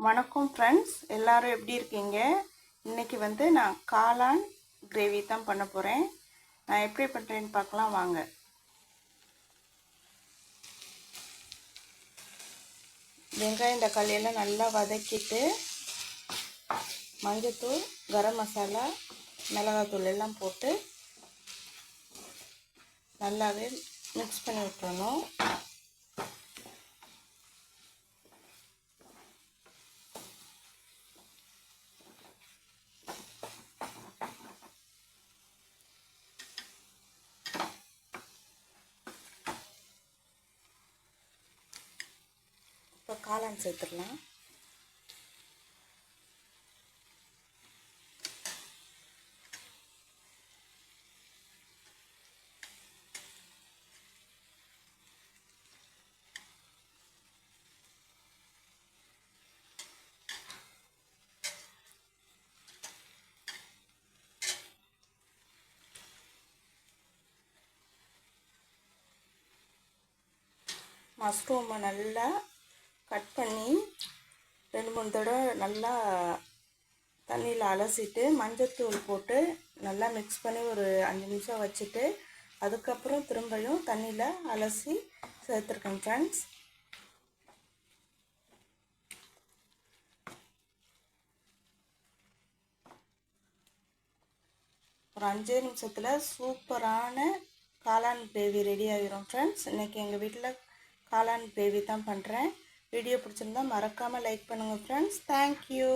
வணக்கம் ஃப்ரெண்ட்ஸ் எல்லாரும் எப்படி இருக்கீங்க? இன்னைக்கு வந்து நான் காளான் கிரேவி தான் பண்ண போகிறேன் நான் எப்படி பண்ணுறேன்னு பார்க்கலாம் வாங்க. வெங்காயம் தக்காளியெல்லாம் நல்லா வதக்கிட்டு மஞ்சத்தூள் கரம் மசாலா மிளகாத்தூள் எல்லாம் போட்டு நல்லாவே மிக்ஸ் பண்ணி விட்டுறணும். இப்போ காளான் சேர்த்துடலாம். மஷ்ரூமை நல்லா கட் பண்ணி ரெண்டு மூணு தடவை நல்லா தண்ணியில் அலசிட்டு மஞ்சத்தூள் போட்டு நல்லா மிக்ஸ் பண்ணி ஒரு அஞ்சு நிமிஷம் வச்சுட்டு அதுக்கப்புறம் திரும்பியும் தண்ணியில் அலசி சேர்த்துருக்கேன் ஃப்ரெண்ட்ஸ் ஒரு அஞ்சே நிமிஷத்தில் சூப்பரான காளான் கிரேவி ரெடி ஆகிரும் ஃப்ரெண்ட்ஸ் இன்றைக்கி எங்கள் வீட்டில் காளான் கிரேவி தான் பண்ணுறேன் வீடியோ பிடிச்சிருந்தா மறக்காமல் லைக் பண்ணுங்கள் ஃப்ரெண்ட்ஸ் தேங்க்யூ